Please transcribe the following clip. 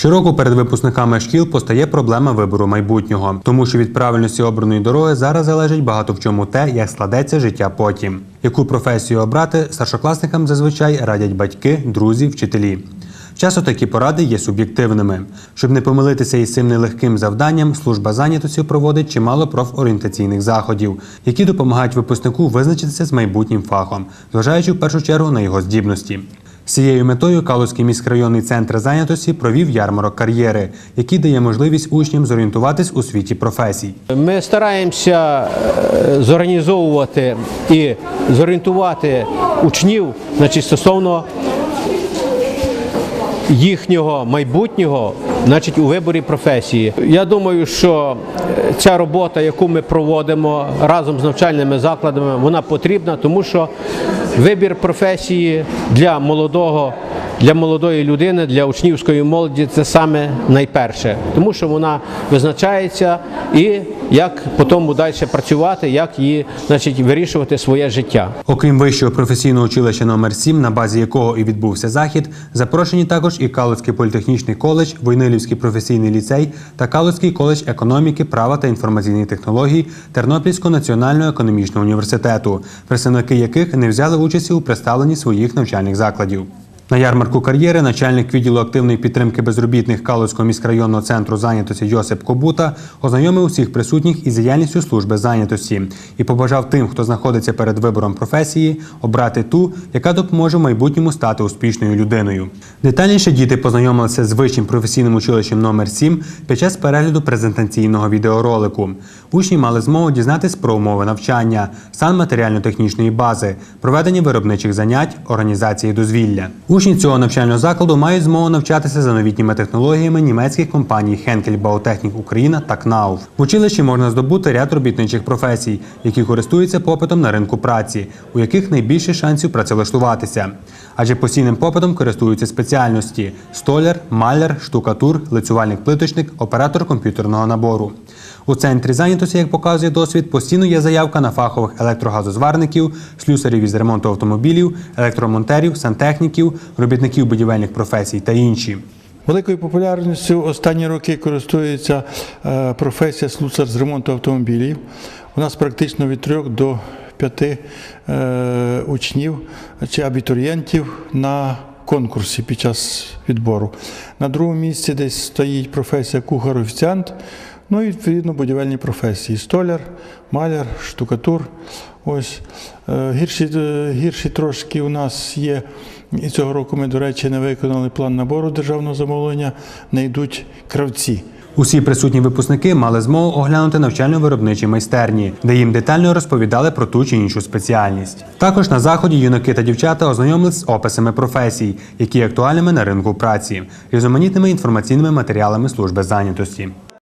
Щороку перед випускниками шкіл постає проблема вибору майбутнього, тому що від правильності обраної дороги зараз залежить багато в чому те, як складеться життя потім. Яку професію обрати старшокласникам зазвичай радять батьки, друзі, вчителі. Часто такі поради є суб'єктивними. Щоб не помилитися із цим нелегким завданням, служба зайнятості проводить чимало профорієнтаційних заходів, які допомагають випускнику визначитися з майбутнім фахом, зважаючи в першу чергу на його здібності. Цією метою Калузький міськрайонний центр зайнятості провів ярмарок кар'єри, який дає можливість учням зорієнтуватись у світі професій. Ми стараємося е, зорганізовувати і зорієнтувати учнів значить, стосовно їхнього майбутнього значить, у виборі професії. Я думаю, що е, ця робота, яку ми проводимо разом з навчальними закладами, вона потрібна, тому що вибір професії для молодого. Для молодої людини, для учнівської молоді це саме найперше, тому що вона визначається і як потім далі працювати, як її значить, вирішувати своє життя. Окрім вищого професійного училища номер 7 на базі якого і відбувся захід, запрошені також і Калуцький політехнічний коледж, Войнилівський професійний ліцей та Калуцький коледж економіки, права та інформаційних технологій Тернопільського національного економічного університету, представники яких не взяли участі у представленні своїх навчальних закладів. На ярмарку кар'єри начальник відділу активної підтримки безробітних Калуцького міськрайонного центру зайнятості Йосип Кобута ознайомив усіх присутніх із діяльністю служби зайнятості і побажав тим, хто знаходиться перед вибором професії, обрати ту, яка допоможе в майбутньому стати успішною людиною. Детальніше діти познайомилися з вищим професійним училищем номер 7 під час перегляду презентаційного відеоролику. Учні мали змогу дізнатись про умови навчання, стан матеріально-технічної бази, проведення виробничих занять, організації дозвілля. Учні цього навчального закладу мають змогу навчатися за новітніми технологіями німецьких компаній Henkel Bautechnik Україна та Кнауф. В училищі можна здобути ряд робітничих професій, які користуються попитом на ринку праці, у яких найбільше шансів працевлаштуватися. Адже постійним попитом користуються спеціальності: столяр, маляр, штукатур, лицювальник плиточник, оператор комп'ютерного набору. У центрі зайнятості, як показує досвід, постійно є заявка на фахових електрогазозварників, слюсарів із ремонту автомобілів, електромонтерів, сантехніків, робітників будівельних професій та інші. Великою популярністю останні роки користується е, професія слюсар з ремонту автомобілів. У нас практично від 3 до 5 е, учнів чи абітурієнтів на конкурсі під час відбору. На другому місці десь стоїть професія кухар-офіціант, ну і відповідно будівельні професії: столяр, маляр, штукатур. Ось Е, гірші, е, гірші трошки у нас є. І цього року ми, до речі, не виконали план набору державного замовлення, не йдуть кравці. Усі присутні випускники мали змогу оглянути навчально-виробничі майстерні, де їм детально розповідали про ту чи іншу спеціальність. Також на заході юнаки та дівчата ознайомились з описами професій, які актуальними на ринку праці, різноманітними інформаційними матеріалами служби зайнятості.